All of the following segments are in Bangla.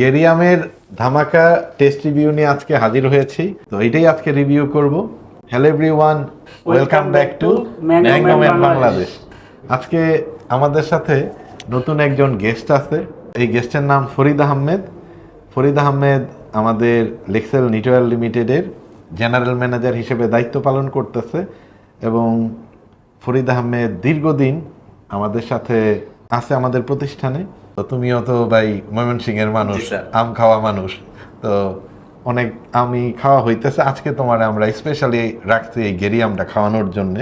গেরিয়ামের ধামাকা টেস্ট রিভিউ নিয়ে আজকে হাজির হয়েছি। তো এটাই আজকে রিভিউ করব। Hello everyone welcome back to Bangladesh. Bangladesh আজকে আমাদের সাথে নতুন একজন গেস্ট আছে। এই গেস্টের নাম ফরিদ আহমেদ। ফরিদ আহমেদ আমাদের লেক্সেল নিটোয়াল লিমিটেডের জেনারেল ম্যানেজার হিসেবে দায়িত্ব পালন করতেছে এবং ফরিদ আহমেদ দীর্ঘদিন আমাদের সাথে আছে আমাদের প্রতিষ্ঠানে। তো তুমিও তো ভাই ময়মনসিং এর মানুষ আম খাওয়া মানুষ। তো অনেক আমি খাওয়া হইতেছে আজকে তোমার আমরা স্পেশালি রাখছি এই গেরি আমটা খাওয়ানোর জন্য।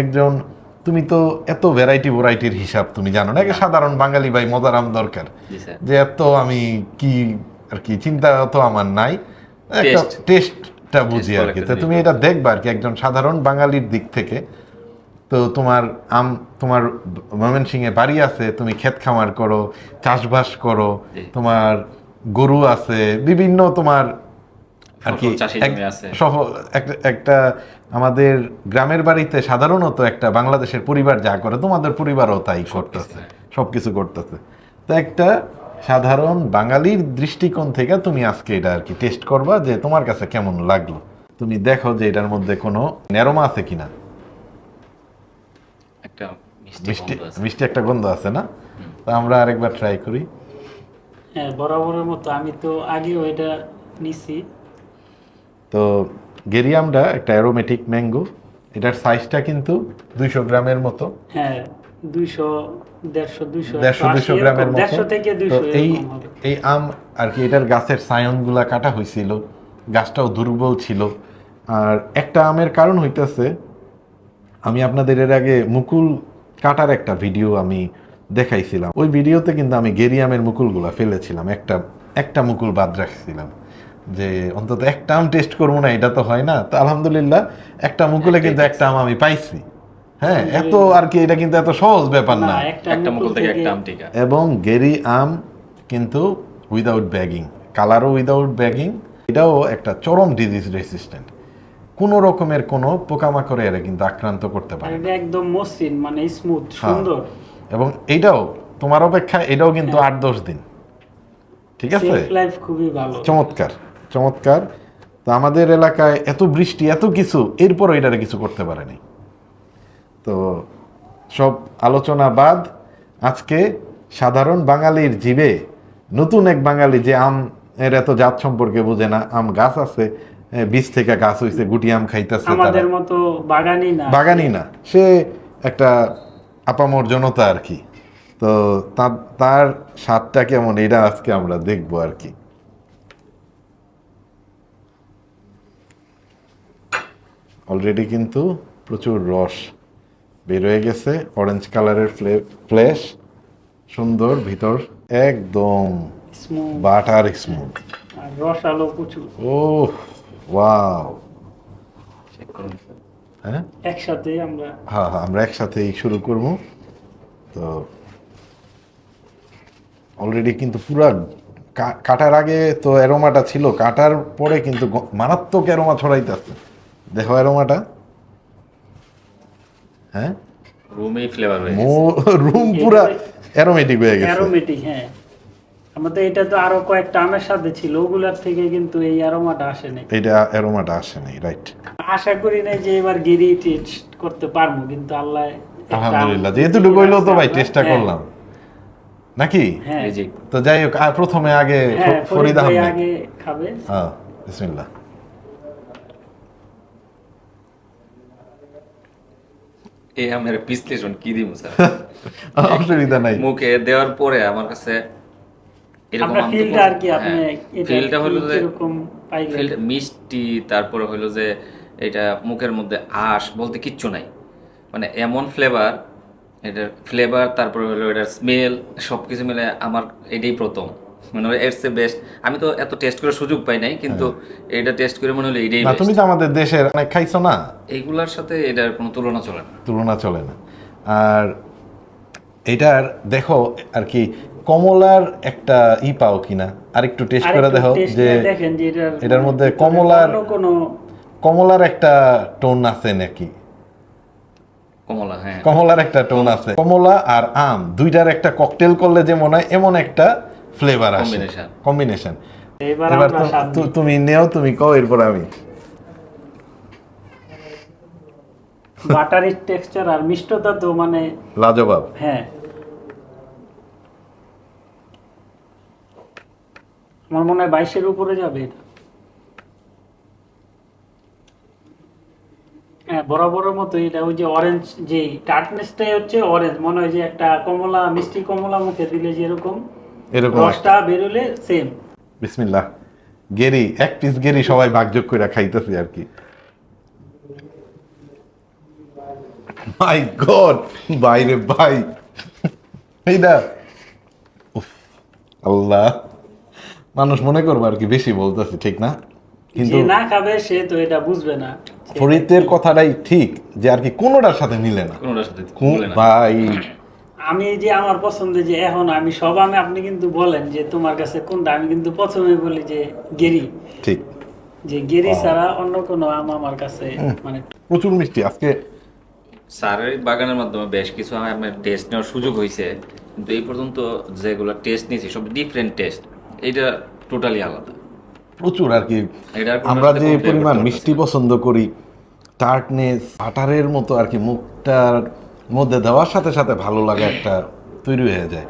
একজন তুমি তো এত ভ্যারাইটি ভ্যারাইটির হিসাব তুমি জানো না সাধারণ বাঙালি ভাই মজার আম দরকার। যে এত আমি কি আর কি চিন্তা তো আমার নাই। একটা টেস্টটা বুঝি আর কি। তুমি এটা দেখবা আর কি একজন সাধারণ বাঙালির দিক থেকে। তো তোমার আম তোমার ময়মনসিং এ বাড়ি আছে তুমি ক্ষেত খামার করো চাষবাস করো তোমার গরু আছে বিভিন্ন তোমার আর কি সফল একটা- আমাদের গ্রামের বাড়িতে সাধারণত একটা বাংলাদেশের পরিবার যা করে তোমাদের পরিবারও তাই করতেছে সবকিছু করতেছে। তো একটা সাধারণ বাঙালির দৃষ্টিকোণ থেকে তুমি আজকে এটা আর কি টেস্ট করবা যে তোমার কাছে কেমন লাগল। তুমি দেখো যে এটার মধ্যে কোনো নেরমা আছে কিনা। মিষ্টি মিষ্টি একটা গন্ধ আছে না? তো আমরা আরেকবার ট্রাই করি। হ্যাঁ বরাবরের মতো আমি তো আগেও এটা নিছি। তো গেরিয়ামটা একটা অ্যারোমেটিক ম্যাঙ্গো এটার সাইজটা কিন্তু দুইশো গ্রামের মতো। হ্যাঁ দুইশো দেড়শো দুইশো দেড়শো দুইশো গ্রামের মতো। থেকে দুইশো এই এই আম আর কি এটার গাছের সায়নগুলা কাটা হয়েছিল। গাছটাও দুর্বল ছিল। আর একটা আমের কারণ হইতেছে আমি আপনাদের এর আগে মুকুল কাটার একটা ভিডিও আমি দেখাইছিলাম। ওই ভিডিওতে কিন্তু আমি গেরি আমের মুকুলগুলা ফেলেছিলাম। একটা একটা মুকুল বাদ রাখছিলাম। যে অন্তত একটা আম টেস্ট করব না এটা তো হয় না। তো আলহামদুলিল্লাহ একটা মুকুলে কিন্তু একটা আম আমি পাইছি। হ্যাঁ এত আর কি এটা কিন্তু এত সহজ ব্যাপার না। একটা মুকুল থেকে একটা আম টিকা এবং গেরি আম কিন্তু উইদাউট ব্যাগিং কালারও উইদাউট ব্যাগিং এটাও একটা চরম ডিজিজ রেসিস্ট্যান্ট কোনো রকমের কোনো পোকামাকড়ে এরা কিন্তু আক্রান্ত করতে পারে। এটা একদম মসৃণ মানে স্মুথ হ্যাঁ। সুন্দর। এবং এইটাও তোমার অপেক্ষা এটাও কিন্তু আট দশ দিন। ঠিক আছে? লাইফ খুবই ভালো। চমৎকার চমৎকার। তো আমাদের এলাকায় এত বৃষ্টি এত কিছু এরপরও এটারে কিছু করতে পারেনি। তো সব আলোচনা বাদ আজকে সাধারণ বাঙালির জীবে নতুন এক বাঙালি যে আম এর এত জাত সম্পর্কে বোঝে না আম গাছ আছে বীজ থেকে গাছ হইছে গুটি আম খাইতেছে আমাদের মতো বাগানি না। বাগানি না। সে একটা আপামর জনতা আর কি। তো তার- স্বাদটা কেমন এটা আজকে আমরা দেখব আর কি। অলরেডি কিন্তু প্রচুর রস বের হয়ে গেছে অরেঞ্জ কালারের ফ্লেশ সুন্দর ভিতর একদম স্মুথ বাটার স্মুথ আর রস আলো প্রচুর। ও ওয়াও হ্যাঁ? একসাথে আমরা। হ্যাঁ হ্যাঁ আমরা একসাথেই শুরু করব। তো অলরেডি কিন্তু পুরা কা- কাটার আগে তো অ্যারোমাটা ছিল। কাটার পরে কিন্তু মারাত্মক অ্যারোমা ছড়াইতেছে। দেখো অ্যারোমাটা। হ্যাঁ? রুমেই ফ্লেভার হয়ে গেছে। রুম পুরা অ্যারোমেটিক হয়ে গেছে। অ্যারোমেটিক হ্যাঁ। আমাদের এটা তো আরও কয়েকটা আমের সাথে ছিল ওগুলার থেকে কিন্তু এই অ্যারোমাটা আসে নাই। এটা অ্যারোমাটা আসে নাই রাইট আশা করি না যে এবার গিরি টেস্ট করতে পারব কিন্তু আল্লাহ আলহামদুলিল্লাহ হইল তো ভাই হ্যাঁ, চেষ্টা করলাম। নাকি? হ্যাঁ। তো যাই হোক আর প্রথমে আগে হ্যাঁ ফরিদ ফরিদ আহমেদ। আগে খাবে। হ্যাঁ বিসমিল্লাহ। আমের বিশ্লেষণ কি দিব স্যার? অসুবিধা নাই। মুখে দেওয়ার পরে আমার কাছে আমরা ফিলটা আর কি হ্যাঁ, আপনি এটা ফিলটা হলো যে পাইলেন? মিষ্টি তারপরে হলো যে এটা মুখের মধ্যে আঁশ বলতে কিচ্ছু নাই। মানে এমন ফ্লেভার এটার ফ্লেভার তারপরে হলো এটার স্মেল সব কিছু মিলে আমার এটাই প্রথম। মানে এর বেস্ট আমি তো এত টেস্ট করার সুযোগ পাই নাই কিন্তু এটা টেস্ট করে মনে হলো এটাই তুমি তো আমাদের দেশের অনেক খাইছো না? এইগুলার সাথে এটার কোনো তুলনা চলে না। তুলনা চলে না। আর এটার দেখো আর কি কমলার একটা ই পাও কিনা? আর একটু টেস্ট করে দেখো যে করে দেখেন যে এটার মধ্যে কমলার- কোনো কমলার একটা টোন আছে নাকি? কমলা হ্যাঁ। কমলার একটা টোন আছে। কমলা আর আম দুইটার একটা ককটেল করলে যে মনে হয় এমন একটা ফ্লেভার আসে। কম্বিনেশন এবার। তুমি নেও তুমি কও এরপর আমি। বাটারি টেক্সচার আর মিষ্টতা তো মানে লাজবাব। হ্যাঁ। আমার মনে হয় বাইশের উপরে যাবে এটা। হ্যাঁ বরাবরের মতো এটা ওই যে অরেঞ্জ যে টার্টনেসটাই হচ্ছে অরেঞ্জ মনে হয় যে একটা কমলা মিষ্টি কমলা মুখে দিলে যেরকম এরকম রসটা বেরোলে সেম বিসমিল্লাহ। গেরি এক পিস গেরি সবাই ভাগযোগ করে খাইতেছি আর কি। মাই গড বাইরে ভাই। এইটা উফ, আল্লাহ। মানুষ মনে করব আর কি বেশি বলতেছি ঠিক না? কিন্তু না খাবে সে তো এটা বুঝবে না। ফরিদের কথাটাই ঠিক যে আর কি কোনোটার সাথে মিলে না। কোনোটার সাথে। ভাই। আমি যে আমার পছন্দের যে এখন আমি সব আমি আপনি কিন্তু বলেন যে তোমার কাছে কোনটা আমি কিন্তু প্রথমে বলি যে গেরি। ঠিক। যে গেরি ছাড়া অন্য কোনো আম আমার কাছে মানে প্রচুর মিষ্টি আজকে স্যারের বাগানের মাধ্যমে বেশ কিছু আমার টেস্ট নেওয়ার সুযোগ হয়েছে কিন্তু এই পর্যন্ত যেগুলো টেস্ট নিয়েছি সব ডিফারেন্ট টেস্ট এটা টোটালি আলাদা। প্রচুর আর কি। আমরা যে পরিমাণ মিষ্টি পছন্দ করি টার্টনেস বাটারের মতো আর কি মুখটার মধ্যে দেওয়ার সাথে সাথে ভালো লাগা একটা তৈরি হয়ে যায়।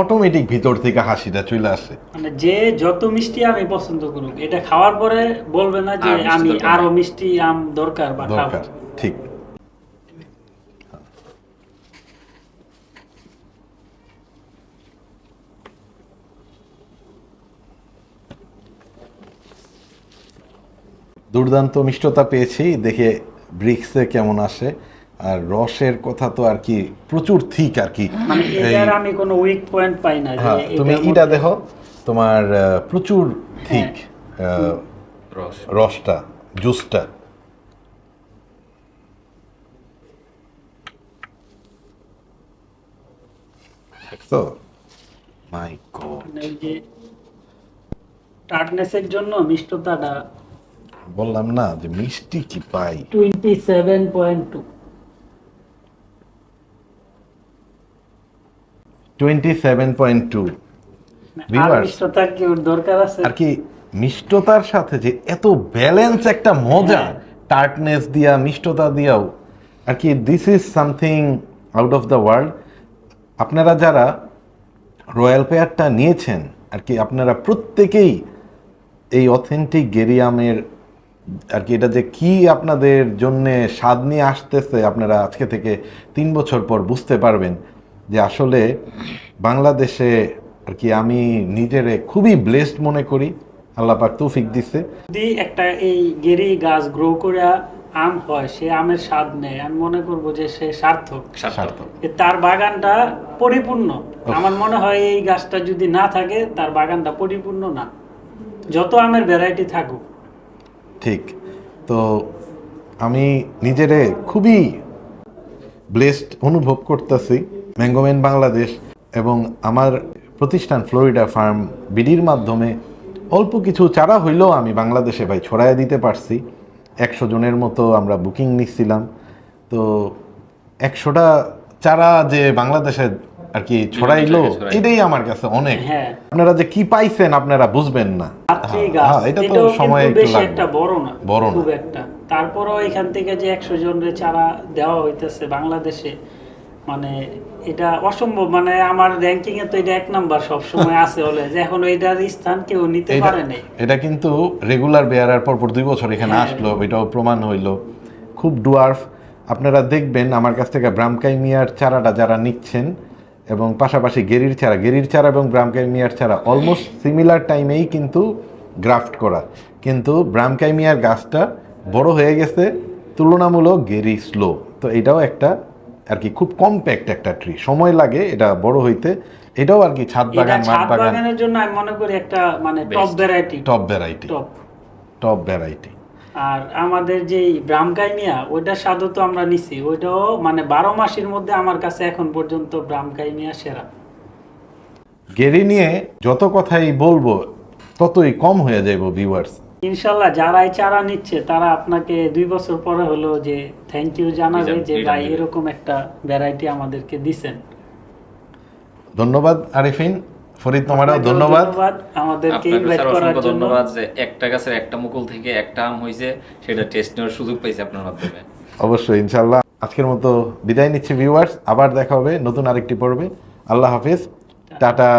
অটোমেটিক ভিতর থেকে হাসিটা চলে আসে। মানে যে যত মিষ্টি আমি পছন্দ করুক এটা খাওয়ার পরে বলবে না যে আমি আরও মিষ্টি আম দরকার বা খাব। দরকার ঠিক। দুর্দান্ত মিষ্টতা পেয়েছি। দেখে ব্রিক্সে কেমন আসে। আর রসের কথা তো আর কি প্রচুর থিক আর কি। মানে আমি কোনো উইক পয়েন্ট পাই না হ্যাঁ তুমি মধ্যে- দেখো। তোমার প্রচুর থিক রসটা জুসটা। দেখছ? মাই গড টার্টনেসের জন্য মিষ্টতাটা বললাম না যে মিষ্টি কি পাই? Twenty seven point two. Twenty seven point two দরকার আছে? আর কি মিষ্টতার সাথে যে এত ব্যালেন্স একটা মজা হ্যাঁ। টার্টনেস দিয়া মিষ্টতা দিয়াও আর কি this is something out of the world আপনারা যারা রয়্যাল পেয়ারটা নিয়েছেন আর কি আপনারা প্রত্যেকেই এই অথেন্টিক গেরিয়ামের আর কি এটা যে কি আপনাদের জন্য স্বাদ নিয়ে আসতেছে আপনারা আজকে থেকে তিন বছর পর বুঝতে পারবেন যে আসলে বাংলাদেশে আর কি আমি নিজেরে খুবই ব্লেসড মনে করি আল্লাহ পাক তৌফিক দিছে। যদি একটা এই গেরি গাছ গ্রো করে আম হয় সে আমের স্বাদ নেয় আমি মনে করব যে সে সার্থক। সার্থক। তার বাগানটা পরিপূর্ণ। আমার মনে হয় এই গাছটা যদি না থাকে তার বাগানটা পরিপূর্ণ না। যত আমের ভ্যারাইটি থাকুক। ঠিক। তো আমি নিজেরে খুবই ব্লেসড অনুভব করতেছি ম্যাঙ্গোম্যান বাংলাদেশ এবং আমার প্রতিষ্ঠান ফ্লোরিডা ফার্ম বিডির মাধ্যমে অল্প কিছু চারা হইলেও আমি বাংলাদেশে ভাই ছড়াইয়া দিতে পারছি। একশো জনের মতো আমরা বুকিং নিচ্ছিলাম। তো একশোটা চারা যে বাংলাদেশে আর কি ছড়াইলো। এটাই আমার কাছে অনেক। হ্যাঁ। আপনারা যে কি পাইছেন আপনারা বুঝবেন না। হ্যাঁ, গাছ হ্যাঁ, এটা তো সময় কিন্তু বেশি একটা বড় না বড় খুব একটা। তারপরও এখান থেকে যে একশো জনের চারা দেওয়া হইতেছে বাংলাদেশে মানে এটা অসম্ভব মানে আমার র্যাঙ্কিং এ তো এটা এক নাম্বার সব সময় আছে হলে যে এখন এটার স্থান কেউ নিতে পারে নাই। এটা কিন্তু রেগুলার বেয়ারার পর পর দুই বছর এখানে হ্যাঁ। আসলো এটাও প্রমাণ হইল। খুব ডুয়ার্ফ আপনারা দেখবেন আমার কাছ থেকে ব্রামকাই মিয়ার চারাটা যারা নিচ্ছেন এবং পাশাপাশি গেরির ছাড়া গেরির ছাড়া এবং ব্রামকাই মিয়ার চারা অলমোস্ট সিমিলার টাইমেই কিন্তু গ্রাফট করা। কিন্তু ব্রামকাই মিয়ার গাছটা বড় হয়ে গেছে তুলনামূলক গেরি স্লো তো এটাও একটা আর কি খুব কম্প্যাক্ট একটা ট্রি সময় লাগে এটা বড় হইতে। এটাও আর কি ছাদ বাগান মাঠ বাগান। বাগানের জন্য আমি মনে করি একটা মানে top. Variety top variety top top variety আর আমাদের যে ব্রামকাই মিয়া ওইটার স্বাদও তো আমরা নিছি। ওইটাও মানে বারো মাসের মধ্যে আমার কাছে এখন পর্যন্ত ব্রামকাই মিয়া সেরা। গেরি নিয়ে যত কথাই বলব ততই কম হয়ে যাইব ভিউয়ার্স ইনশাল্লাহ যারাই চারা নিচ্ছে তারা আপনাকে দুই বছর পরে হলো যে থ্যাংক ইউ জানাবে যে ভাই এরকম একটা ভ্যারাইটি আমাদেরকে দিছেন। ধন্যবাদ আরিফিন। ফরিদ তোমারও ধন্যবাদ। আমাদেরকে ইনভাইট করার জন্য। ধন্যবাদ যে একটা গাছের একটা মুকুল থেকে একটা আম হয়েছে সেটা টেস্ট নেওয়ার সুযোগ পাইছে আপনার মাধ্যমে। অবশ্যই ইনশাল্লাহ আজকের মতো বিদায় নিচ্ছি ভিউয়ার্স আবার দেখা হবে নতুন আরেকটি পর্বে। আল্লাহ হাফিজ। Ta ta.